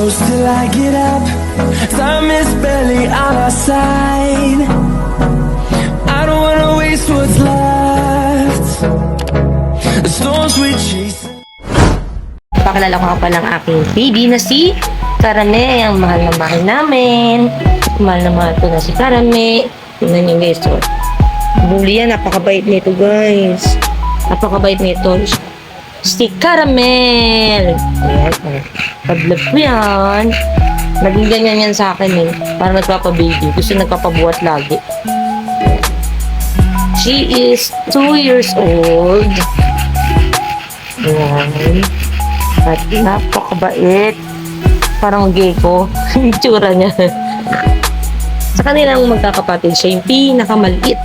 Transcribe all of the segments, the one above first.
close till I get up. Time is barely on our side. I don't wanna waste what's left. The storms we chase. Pakilala ko pa ng aking baby na si Karame, ang mahal na mahal namin. Mahal na mahal ko na si Karame. Tingnan niyo guys, oh. Bully yan, napakabait nito guys. Napakabait nito. Si Caramel. Ayan, oh. Pag-love ko yan. Naging ganyan yan sa akin eh. Para nagpapababy. Gusto nagpapabuhat lagi. She is 2 years old. Ayan. At napakabait. Parang gay ko. Yung tsura niya. Sa kanilang magkakapatid, siya yung pinakamaliit.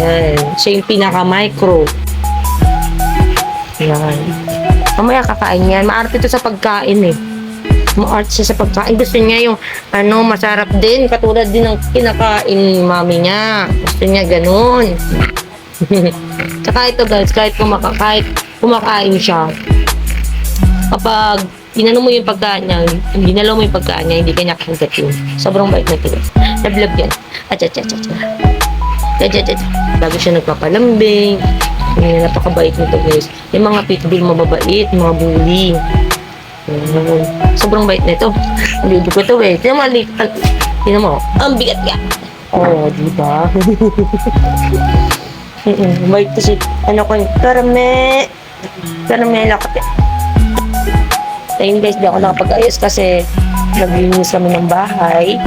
Yan. Siya yung pinaka-micro. Yan. Mamaya kakain yan. Maarte ito sa pagkain eh. Maarte siya sa pagkain. Gusto niya yung ano, masarap din. Katulad din ng kinakain ni mami niya. Gusto niya ganun. Tsaka ito guys, kahit, kumaka, kahit kumakain siya, kapag inano mo yung pagkain niya, ginalaw mo yung pagkain niya, hindi kanya kagat yun. Sobrang bait na ito. Nablog yan. Acha, acha, acha, acha. Acha, acha, acha. Lagi siya nagpapalambing. Yan, napakabait nito guys. Yung mga pitbull mababait, mga bully. Yan. Sobrang bait nito. Hindi ko ito eh. Tinan mo. Tinan mo, ang bigat ka. Oh, di ba? Bait kasi, ano ko, karame. Karamela ko. Ayun guys, di ako nakapag-ayos kasi naglinis kami ng bahay.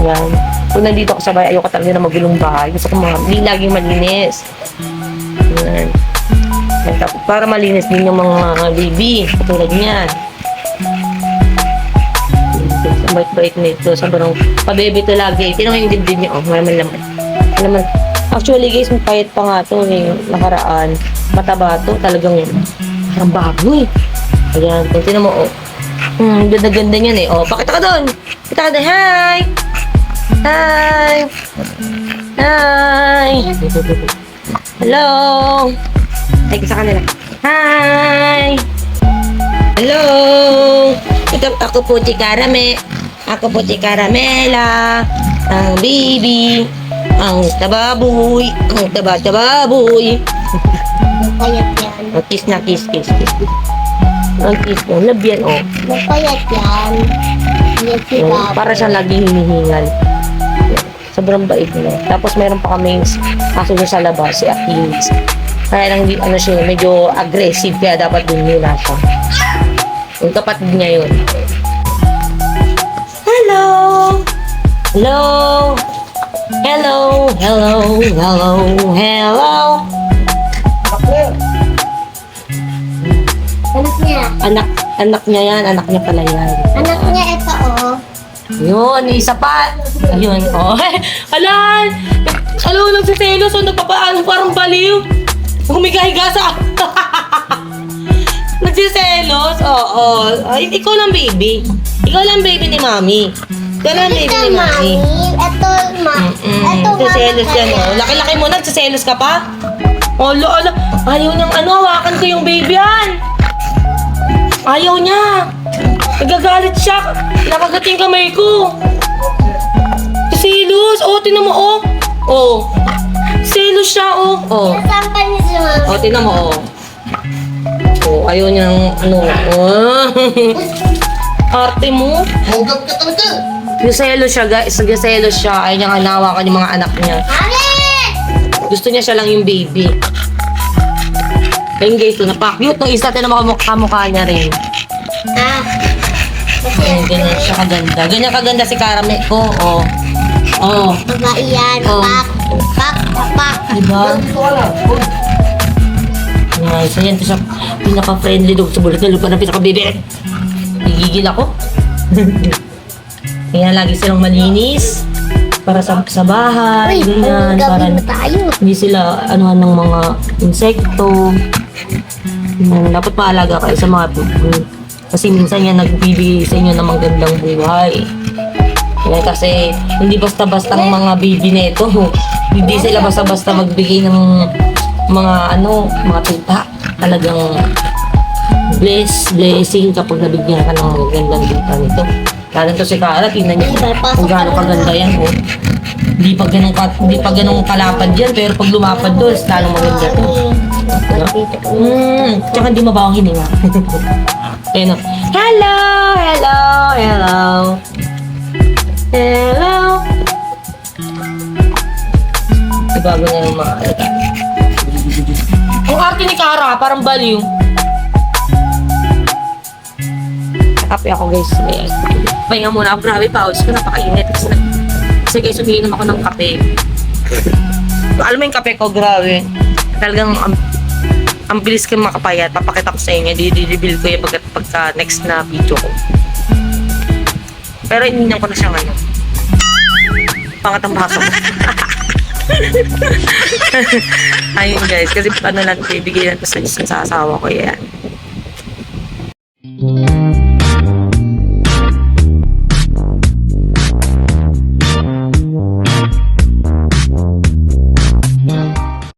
Yan. Kung nandito ako sa bahay, ayoko talaga na magulong bahay. Gusto ko mga, hindi laging malinis. Yan. Tapos para malinis din yung mga baby. Katulad niyan. Ang bait-bait nito. Sobrang pabebe to lagi. Tinong yung dibdib niya. Oh, maraming laman. Laman. Actually guys, may payat pa nga to eh. Nakaraan. Mataba to. Talagang parang bago eh. Ayan. Kung tinan mo, oh. Hmm, ganda-ganda niyan eh. Oh, pakita ka doon. Kita ka doon. Hi! Hi! Hi! Hello! Ay, sa kanila. Hi! Hello! Ito, ako po si Karame. Ako po si Caramela. Ang baby. Ang tababoy. Ang taba-tababoy. Mapayat yan. Oh, kiss na, kiss, kiss, kiss. Ang kiss mo. Love yan, oh. Mapayat yan. Yan si para siyang laging hinihingal. Sobrang bait mo. Tapos mayroon pa kaming niya sa labas, si Achilles. Kaya lang, ano siya, medyo aggressive, kaya dapat dun nila siya. Yung kapatid niya yun. Hello! Hello! Hello! Hello! Hello! Hello! Anak niya. Anak, anak niya yan, anak niya pala yan. Anak. Yun, isa pa. Ayun, oh. Alan! Alam mo, nagsiselos. O, nagpapaano, parang baliw. Humiga-higa sa... nagsiselos? Oo. Ay, ikaw lang, baby. Ikaw lang, baby ni mami. Ikaw lang, baby ni mami. mami. Ito, ma. Mm, Ito, mama. nagsiselos yan, oh. Laki-laki mo, nagsiselos ka pa? Olo, olo. Ayaw niyang ano, hawakan ko yung baby yan. Ayaw niya. Nagagalit siya. Nakagat yung kamay ko. Silos. Oh, tinan mo, oh. Oh. Silos siya, oh. Oh. Sampan niya si mami. Oh, tinan mo, oh. Oh, ayaw niyang, ano, oh. Arte mo. Hugap ka talaga. Giselo siya, guys. Giselo siya. Ayaw niyang hanawakan yung mga anak niya. Mami! Gusto niya siya lang yung baby. Ayun guys, so napakyut ng isa, tinan mo kamukha niya rin. Ah. Ayun, ganyan siya kaganda. Ganyan kaganda si Karame ko, oh. Oh. babae yan. Oh. Pak. Pak. Pak. Diba? Yan, so yan, siya pinaka-friendly dog sa bulat na lupa ng pinaka-baby. Gigigil ako. Kaya lagi silang malinis para sa, sa bahay, Uy, ganyan, para tayo. hindi sila anuhan ng mga insekto. Dapat maalaga kayo sa mga. Kasi minsan yan nagbibigay sa inyo ng magandang buhay. Yan, kasi hindi basta-basta ang mga baby na ito. Hindi sila basta-basta magbigay ng mga ano, mga tuta. Talagang bless, blessing kapag nabigyan ka ng magandang lupa nito. Lalo to si Kara, tingnan niyo kung gaano kaganda yan. Oh. Hindi pa ganun, hindi pa ganun kalapad yan, pero pag lumapad doon, lalo maganda to. Hmm, tsaka hindi mabawang hininga. Ayun o. Hello! Hello! Hello! Hello! Ibago na yung mga alita. Ang arte ni Kara, parang baliw. Kape ako guys. Ayan. Pahinga muna ako. Grabe, pause ko. Napakainit. Kasi, kasi guys, umiinom ako ng kape. Alam mo yung kape ko, grabe. Talagang ang, ang bilis ko makapayat. Papakita ko sa inyo. Di-reveal ko yung pagka, pagka next na video ko. Pero ininom ko na siya ngayon. Pangat ang baso ko. Ayun guys, kasi ano lang, ibigay lang to sa sa asawa ko yan.